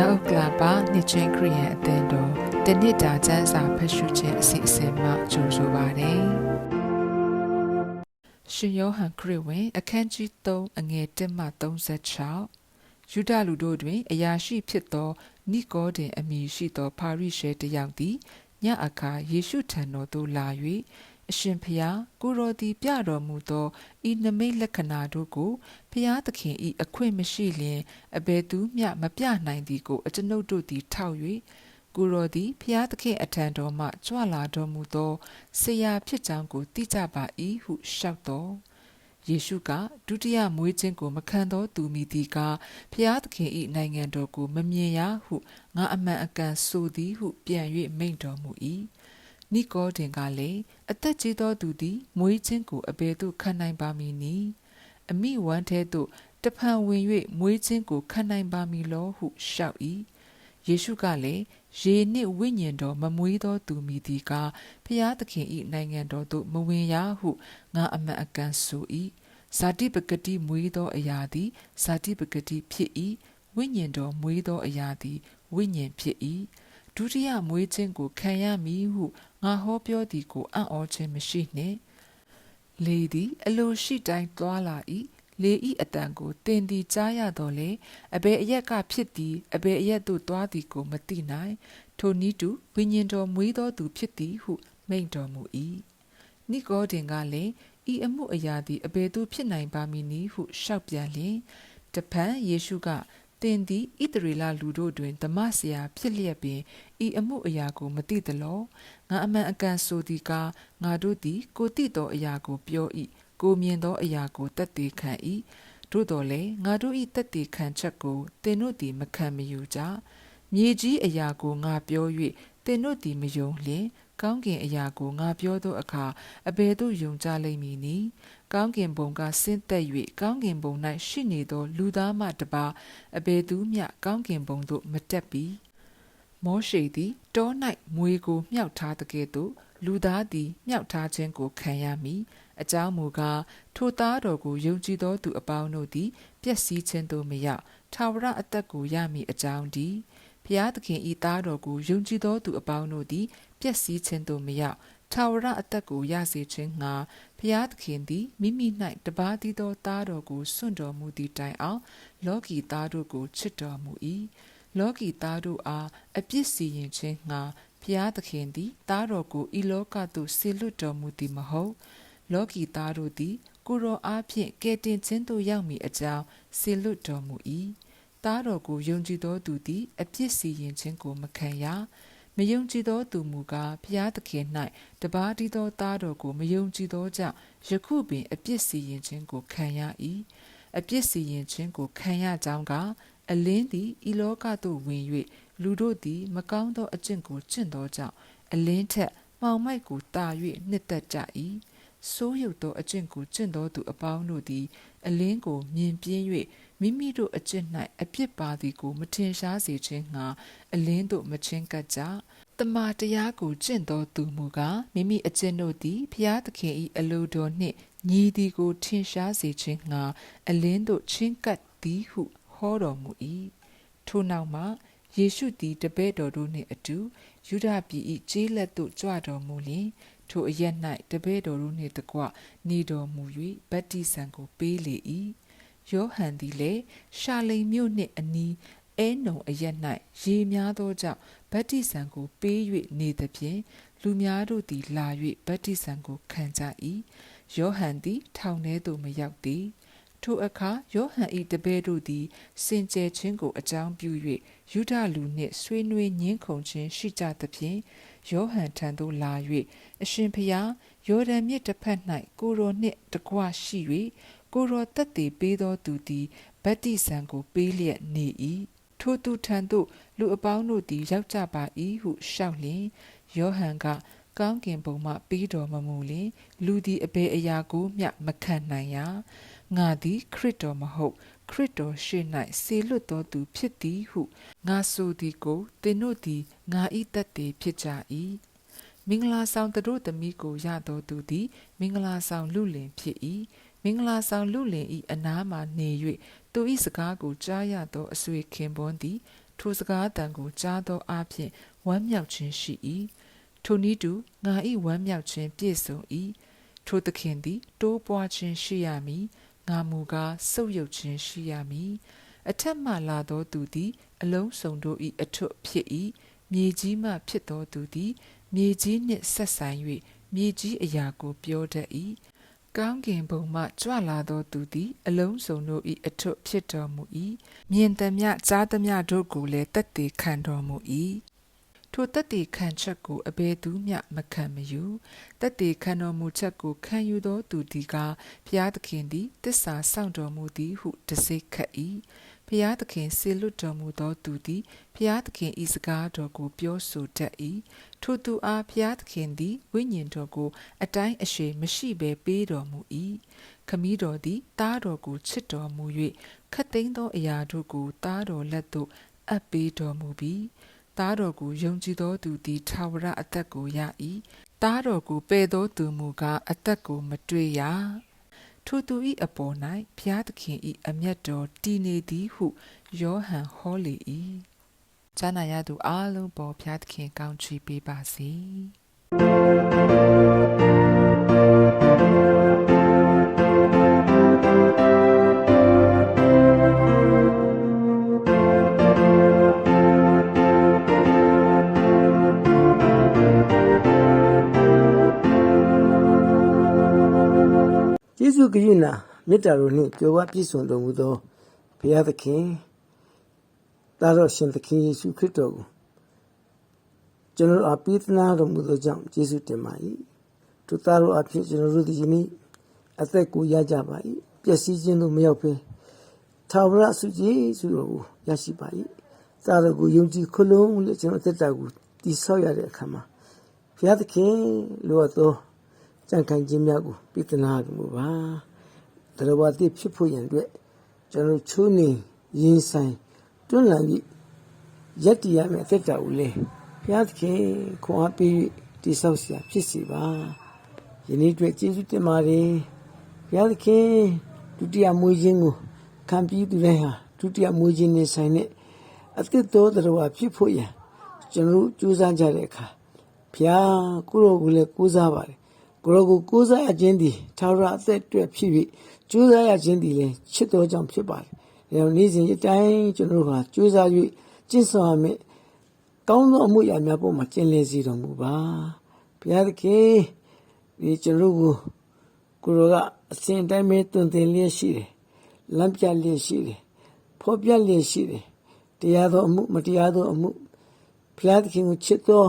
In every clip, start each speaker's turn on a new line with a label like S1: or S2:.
S1: မြောက်ဥက္ကလာပါနှစ်ချင်းခရီးယန်အသင်းတော်တနစ်တာကျမ်းစာဖတ်ရှုခြင်းအစီအစဉ်မှကြိုဆိုပါရစေ။ရှင်ယောဟန်ခရစ်ဝင် အခန်းကြီး3အငယ်1မှ36ယူဒလူတို့တွင် အရာရှိဖြစ်သောနိကောဒင်အမည်ရှိသောဖာရိရှဲတစ်ယောက်သည်ညအခါယေရှုထံတော်သို့လာ၍ အရှင်ဖျားကိုရောသည်ပြတော်မူသောဤနမိတ်လက္ခဏာတို့ကိုဖျားသခင်ဤအခွင့်မရှိလျင်အဘယ်သူမျှမပြနိုင်သည်ကိုအကျွန်ုပ်တို့သည်ထောက်၍ကိုရောသည်ဖျားသခင်အထံတော်မှကြွလာတော်မူသောဆရာဖြစ်ကြောင်းကိုသိကြပါ၏ဟုလျှောက်တော်ယေရှုကဒုတိယမွေးခြင်းကိုမခံသောသူမိသည်ကဖျားသခင်၏နိုင်ငံတော်ကိုမမြင်ရဟုငါအမှန်အကန်ဆိုသည်ဟုပြန်၍မိန့်တော်မူ၏ နိကောဒင်ကလည်းအသက်ကြီးသောသူသည်မွေးခြင်းကိုအဘယ်သို့ခံနိုင်ပါမည်နည်းအမိဝမ်းထဲသို့တဖန်ဝင်၍မွေးခြင်းကိုခံနိုင်ပါမည်လောဟုလျှောက်၏ယေရှုကလည်းရေနှင့်ဝိညာဉ်တော်မမွေးသောသူမည်သည်ကဖျားသခင်၏နိုင်ငံတော်သို့မဝင်ရဟုငါအမှန်အကန်ဆို၏ဇာတိပဂတိမွေးသောအရာသည်ဇာတိပဂတိဖြစ်၏ဝိညာဉ်တော်မွေးသောအရာသည်ဝိညာဉ်ဖြစ်၏ဒုတိယမွေးခြင်းကိုခံရမည်ဟု ငါဟောပြောသည်ကိုအံ့ဩခြင်းမရှိနှင့်လေသည်အလိုရှိတိုင်းသွားလာ၏လေဤအတန်ကိုတင်သည်ကြားရတော်လေအဘယ်အရက်ကဖြစ်သည်အဘယ်အရက်သို့သွားသည်ကိုမသိနိုင်ထိုနည်းတူဝိညာဉ်တော်မွေးသောသူဖြစ်သည်ဟုမိန့်တော်မူ၏နိကောဒင်ကလည်းဤအမှုအရာသည်အဘယ်သို့ဖြစ်နိုင်ပါမည်နည်းဟုလျှောက်ပြန်လျင်တဖန်ယေရှုက သင်သည်ဣသရေလလူတို့တွင်ဓမ္မဆရာဖြစ်လျက်ပင်ဤအမှုအရာကိုမသိသလောငါအမှန်အကန်ဆိုသည်ကားငါတို့သည် ကိုသိသောအရာကိုပြော၏ကိုမြင်သောအရာကိုတတ်သိခံ၏တို့တော်လည်းငါတို့၏တတ်သိခံချက်ကိုသင်တို့သည်မခံမယူကြမြေကြီးအရာကိုငါပြော၍သင်တို့သည်မယုံလျင် ကောင်းကင်အရာကိုငါပြောသောအခါအဘယ်သို့ယုံကြလိမ့်မည်နည်းကောင်းကင်ဘုံကဆင်းသက်၍ကောင်းကင်ဘုံ၌ရှိနေသော လူသားမှတပါအဘယ်သူမျှကောင်းကင်ဘုံသို့မတက်ပြီမောရှိသည်တော၌မွေကိုမြှောက်ထားတဲ့ကဲ့သို့လူသားသည်မြှောက်ထားခြင်းကိုခံရမည်အကြောင်းမူကားထိုသားတော်ကိုယုံကြည်သောသူအပေါင်းတို့သည်ပျက်စီးခြင်းသို့မရောက်ထာဝရအသက်ကိုရမည်အကြောင်းတည်း ဖျားသခင်ဤသားတော်ကိုယုံကြည်သောသူအပေါင်းတို့သည်ပျက်စီးခြင်းသို့မရောက်ထာဝရအသက်ကိုရစေခြင်းငှာဖျားသခင်သည်မိမိ၌တပါးသီးသောသားတော်ကိုစွန့်တော်မူသည့်တိုင်အောင် လောကီသားတို့ကိုချစ်တော်မူ၏လောကီသားတို့အားအပြစ်စီရင်ခြင်းငှာဖျားသခင်သည်သားတော်ကိုဤလောကသို့ဆေလွတ်တော်မူသည်မဟုတ်လောကီသားတို့သည်ကိုရောအားဖြင့်ကယ်တင်ခြင်းသို့ရောက်မည်အကြောင်းဆေလွတ်တော်မူ၏ သားတော်ကိုယုံကြည်သောသူသည်အပြစ်စီရင်ခြင်းကိုမခံရမယုံကြည်သောသူမူကားဖျားသခင်၌တပါးတည်းသောသားတော်ကိုမယုံကြည်သောကြောင့်ယခုပင်အပြစ်စီရင်ခြင်းကိုခံရ၏အပြစ်စီရင်ခြင်းကိုခံရကြောင်းကအလင်းသည်ဤလောကသို့ဝင်၍လူတို့သည်မကောင်းသောအကျင့်ကိုကျင့်သောကြောင့်အလင်းထက်မှောင်မိုက်ကိုတာ၍နှစ်သက်ကြ၏ဆိုးရုပ်သောအကျင့်ကိုကျင့်သောသူအပေါင်းတို့သည်အလင်းကိုမြင်ပြင်း၍ မိမိတို့အကျင့်၌အပြစ်ပါသည်ကို မထင်ရှားစေခြင်းငှာအလင်းတို့မချင်းကပ်ကြတမန်တရားကိုကျင့်သောသူမူကားမိမိအကျင့်တို့သည်ဖျားသခင်၏အလိုတော်နှင့်ညီသည်ကိုထင်ရှားစေခြင်းငှာအလင်းတို့ချင်းကပ်သည်ဟုဟောတော်မူ၏ထို့နောက်မှယေရှုသည်တပည့်တော်တို့နှင့်အတူယူဒပြည်၏ကျေးလက်သို့ကြွတော်မူလျင်ထိုအရက်၌တပည့်တော်တို့နှင့်တကွနေတော်မူ၍ဗတ္တိဇံကိုပေးလေ၏ ယောဟန်သည်လည်းရှာလိန်မြို့နှင့်အနီးအဲနုံအရက်၌ရေများသောကြောင့်ဗတ္တိဇံကိုပေး၍နေသဖြင့်လူများတို့သည်လာ၍ဗတ္တိဇံကိုခံကြ၏ယောဟန်သည်ထောင်ထဲသို့မရောက်သည်ထိုအခါယောဟန်၏တပည့်တို့သည်စင်ကြယ်ခြင်းကိုအကြောင်းပြု၍ယူဒလူနှင့်ဆွေးနွေးညှင်းခုန်ခြင်းရှိကြသဖြင့်ယောဟန်ထံသို့လာ၍အရှင်ဖျားယော်ဒန်မြစ်တစ်ဖက်၌ကိုရောနှင့်တကွရှိ၍ ကိုရောတက်တည်ပေးသောသူသည်ဗတ္တိဇံကိုပေးလျက်နေ၏ထိုသူထံသို့လူအပေါင်းတို့သည်ရောက်ကြပါ၏ဟုလျှောက်လျင်ယောဟန်ကကောင်းကင်ဘုံမှပေးတော်မမူလင်လူသည်အဘယ်အရာကိုမျှမခံနိုင်ရငါသည်ခရစ်တော်မဟုတ်ခရစ်တော်ရှေ့၌ဆေလွတ်တော်သူဖြစ်သည်ဟုငါဆိုသည်ကိုသင်တို့သည်ငါဤတတ်တည်ဖြစ်ကြ၏မင်္ဂလာဆောင်သူတို့သမီးကိုရတော်သူသည်မင်္ဂလာဆောင်လူလင်ဖြစ်၏မ င်္ဂလာဆောင်လူလင်ဤအနားမှနေ၍သူဤစကားကိုကြားရသောအဆွေခင်ပွန်းသည် ထိုစကားတန်ကိုကြားသောအဖြစ်ဝမ်းမြောက်ခြင်းရှိ၏ထိုနည်းတူငါ၏ဝမ်းမြောက်ခြင်းပြည့်စုံ၏ထိုသခင်သည် တိုးပွားခြင်းရှိရမည်ငါမူကားဆုပ်ယုပ်ခြင်းရှိရမည်အထက်မှလာသောသူသည် အလုံးစုံတို့၏အထွတ်ဖြစ်၏မြေကြီးမှဖြစ်သောသူသည် မြေကြီးနှင့်ဆက်ဆိုင်၍မြေကြီးအရာကိုပြောတတ်၏ ကောင်းကင်ဘုံမှကြွလာသောသူသည် အလုံးစုံတို့၏အထွတ်ဖြစ်တော်မူ၏မြင်သမျှကြားသမျှတို့ကိုလည်းတက်တည်ခံတော်မူ၏ထိုတက်တည်ခံချက်ကိုအဘယ်သူမျှမခံမယူတက်တည်ခံတော်မူချက်ကိုခံယူသောသူသည်ကဘုရားသခင်သည်တစ္ဆာဆောင်တော်မူသည်ဟုတစိခတ်၏ ဘုရားသခင်ဆေလွတ်တော်မူသောသူသည်ဘုရားသခင်ဤစကားတော်ကိုပြောဆိုတတ်၏ထိုသူအားဘုရားသခင်သည်ဝိညာဉ်တော်ကို အတိုင်းအရှည်မရှိဘဲပေးတော်မူ၏ခမည်းတော်သည်တားတော်ကိုချစ်တော်မူ၍ခတ်သိမ်းသောအရာတို့ကိုတားတော်လက်သို့အပ်ပေးတော်မူပြီးတားတော်ကိုယုံကြည်သောသူသည်ထာဝရအသက်ကိုရ၏တားတော်ကိုပယ်သောသူမူကားအသက်ကိုမတွေ့ရ ထိုသူ၏အပေါ်၌ဘုရားသခင်၏အမျက်တော်တည်နေသည်ဟုယောဟန်ဟောလေ၏ဇာနာရသူအလုံးပေါ်ဘုရားသခင်ကောင်းချီးပေးပါစေ
S2: ကျေးဇူးကရုဏာမေတ္တာတော်နှင့်ကြွယ်ဝပြည့်စုံတော်မူသောဘုရားသခင်သားတော်ရှင်သခင်ယေရှုခရစ်တော်ကိုကျွန်တော်အပိသနာတော်မူသောကြောင့်ကျေးဇူးတင်ပါ၏သူသားတော်အဖြစ်ကျွန်တော်တို့ဒီနေ့အသက်ကိုရကြပါ၏ပျက်စီးခြင်းတို့မရောက်ဘဲသာဝရဆုကျေးဇူးတော်ကိုရရှိပါ၏သားတော်ကိုယုံကြည်ခလုံးလို့ကျွန်တော်အသက်တာကိုတည်ဆောက်ရတဲ့အခါမှာဘုရားသခင်လိုအပ်သော ကြံ့ခိုင်ခြင်းများကိုပြသနာမှုပါတရဝတိဖြစ်ဖို့ရန်အတွက်ကျွန်တော်ချိုးနေရင်ဆိုင်တွန်းလှန်ပြီးရက်တီရမယ့်အသက်တာကိုလေဘုရားသခင်ခွန်အားပေးတိဆောက်စရာဖြစ်စီပါယနေ့အတွက်ကျေးဇူးတင်ပါတယ်ဘုရားသခင်ဒုတိယမွေးခြင်းကိုခံပြီးသူတိုင်းဟာဒုတိယမွေးခြင်းနဲ့ဆိုင်တဲ့အသက်တော်တော်ဖြစ်ဖို့ရန်ကျွန်တော်ကြိုးစားကြတဲ့အခါဘုရားကိုယ်တော်ကိုလည်းကိုးစားပါတယ် ကိုရောကိုကိုးစားရခြင်းသည်သာရအသက်အတွက်ဖြစ်ပြီးကြိုးစားရခြင်းသည်လည်းချစ်တော်ကြောင့်ဖြစ်ပါတယ်။ဒါကြောင့်နေ့စဉ်အတိုင်းကျွန်တော်တို့ဟာကြိုးစား၍ကျင့်ဆောင်ရမယ်ကောင်းသောအမှုရာများပေါ်မှာကျင့်လည်စေတော်မူပါ။ဘုရားသခင်ဒီကျွန်တော်တို့ကိုကိုရောကအစဉ်တိုင်းပဲတွင်တင်လျက်ရှိတယ်။လမ်းပြလျက်ရှိတယ်။ဖော်ပြလျက်ရှိတယ်။တရားသောအမှုမတရားသောအမှုဘုရားသခင်ကိုချစ်သော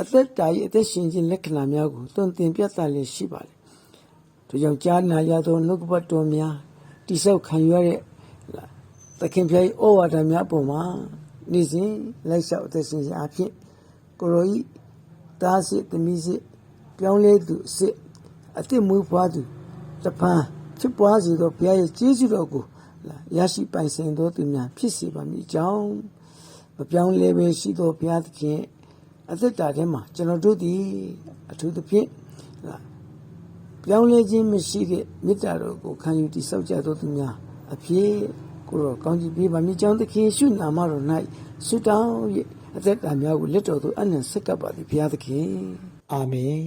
S2: အသက်တာ၏အသက်ရှင်ခြင်းလက္ခဏာများကိုသွန်သင်ပြသလျက်ရှိပါတယ်။ဒါကြောင့်ကြားနာရသောနှုတ်ကပတ်တော်များတိဆောက်ခံရတဲ့သခင်ဖျား၏ဩဝါဒများပေါ်မှာနေ့စဉ်လိုက်လျှောက်အသက်ရှင်ခြင်းအဖြစ်ကိုရောဤသားစစ်သမီးစစ်ပြောင်းလဲသူအစစ်အစ်စ်မွေးဖွားသူတပန်းဖြစ်ပွားစေသောဘုရားရဲ့ကျေးဇူးတော်ကိုရရှိပိုင်ဆိုင်သောသူများဖြစ်စေပါမည်အကြောင်းမပြောင်းလဲပဲရှိသောဘုရားသခင် အသက်တာထဲမှာကျွန်တော်တို့သည်အထူးသဖြင့်လားပြောင်းလဲခြင်းမရှိတဲ့မေတ္တာတော်ကိုခံယူတည်ဆောက်ကြသောသူများအဖြစ်ကိုရောကောင်းကြီးပေးပါမြေကြောင်းသခင်ရှုနာမတော်၌ဆုတောင်း၍အသက်တာများကိုလက်တော်သို့အနံ့ဆက်ကပ်ပါသည်ဘုရားသခင်အာမင်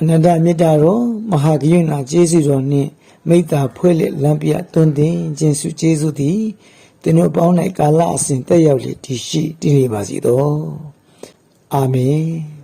S2: အနန္တမေတ္တာတော်မဟာဂယုဏကျေးဇူးတော်နှင့်မိတ္တာဖွဲ့လက်လမ်းပြတွင်တင်ခြင်းစုကျေးဇူးသည်သင်တို့ပေါင်း၌ကာလအစဉ်တက်ရောက်လေတည်ရှိတည်နေပါစေသောအာမင်